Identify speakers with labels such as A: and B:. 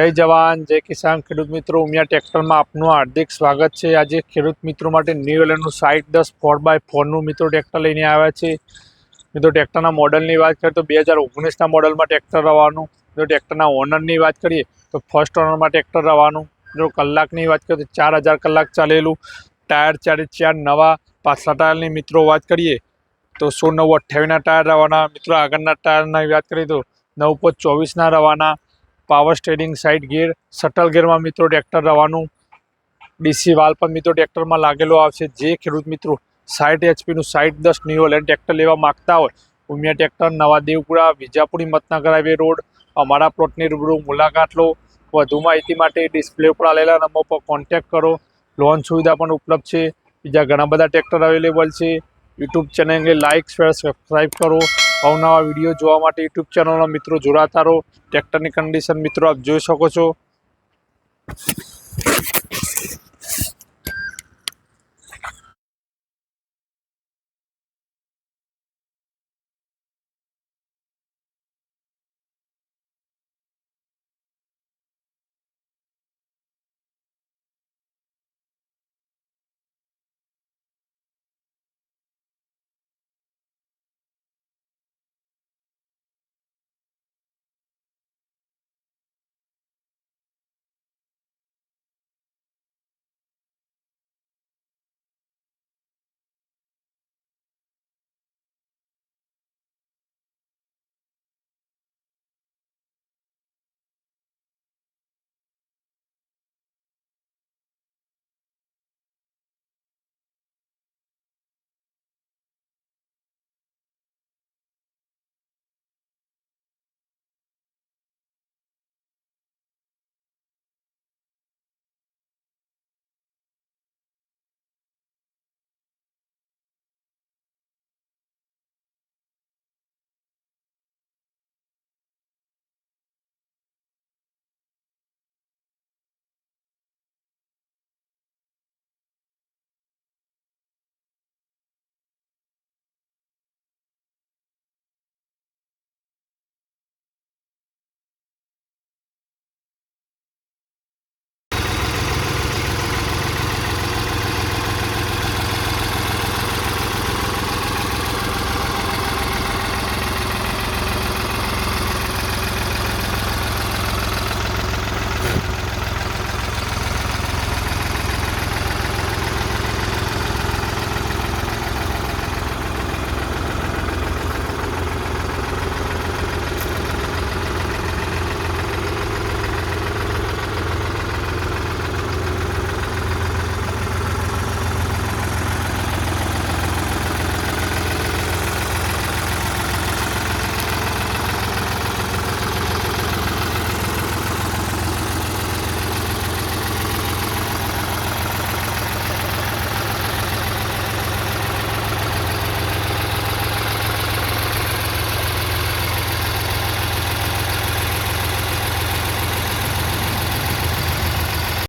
A: જય જવાન, જય કિસાન. ખેડૂત મિત્રો, ઉમિયા ટ્રેક્ટરમાં આપનું હાર્દિક સ્વાગત છે. આજે ખેડૂત મિત્રો માટે ન્યૂ એલેન્ડનું સાઈઠ દસ ફોર બાય ફોરનું મિત્રો ટ્રેક્ટર લઈને આવ્યા છે. મિત્રો, ટ્રેક્ટરના મોડલની વાત કરીએ તો બે હજાર ઓગણીસના મોડલમાં ટ્રેક્ટર રવાનું. જો ટ્રેક્ટરના ઓનરની વાત કરીએ તો ફર્સ્ટ ઓનરમાં ટ્રેક્ટર રવાનું. જો કલાકની વાત કરીએ તો ચાર હજાર કલાક ચાલેલું. ટાયર ચારે ચાર, નવા પાછલા ટાયરની મિત્રો વાત કરીએ તો સો નવ અઠ્યાવીસના ટાયર રવાના? મિત્રો, આગળના ટાયરની વાત કરીએ તો નવ પોચ ચોવીસના રવાના. Power steering side gear shuttle ગેરમાં મિત્રો ટ્રેક્ટર રવાનું. ડીસી વાલ પણ મિત્રો ટ્રેક્ટરમાં લાગેલો આવશે. જે ખેડૂત મિત્રો સાઠ એચપીનું સાઠ દસ ન્યુઅલ લેન્ડ ટ્રેક્ટર લેવા માગતા હોય, ઉમિયા ટ્રેક્ટર નવા દેવપુરા વિજાપુરી, મતનગર હાઈવે રોડ, અમારા પ્લોટની રૂબરૂ મુલાકાત લો. વધુ માહિતી માટે ડિસ્પ્લે ઉપર આવેલા નંબર પર કોન્ટેક્ટ કરો. લોન સુવિધા પણ ઉપલબ્ધ છે. બીજા ઘણા બધા ટ્રેક્ટર અવેલેબલ છે. યુટ્યુબ ચેનલને લાઇક, શેર સબસ્ક્રાઈબ કરો. અવનવા વીડિયો જોવા માટે યુટ્યુબ ચેનલના મિત્રો જોડાતા રહો ટ્રેક્ટરની કન્ડિશન મિત્રો આપ જોઈ શકો છો.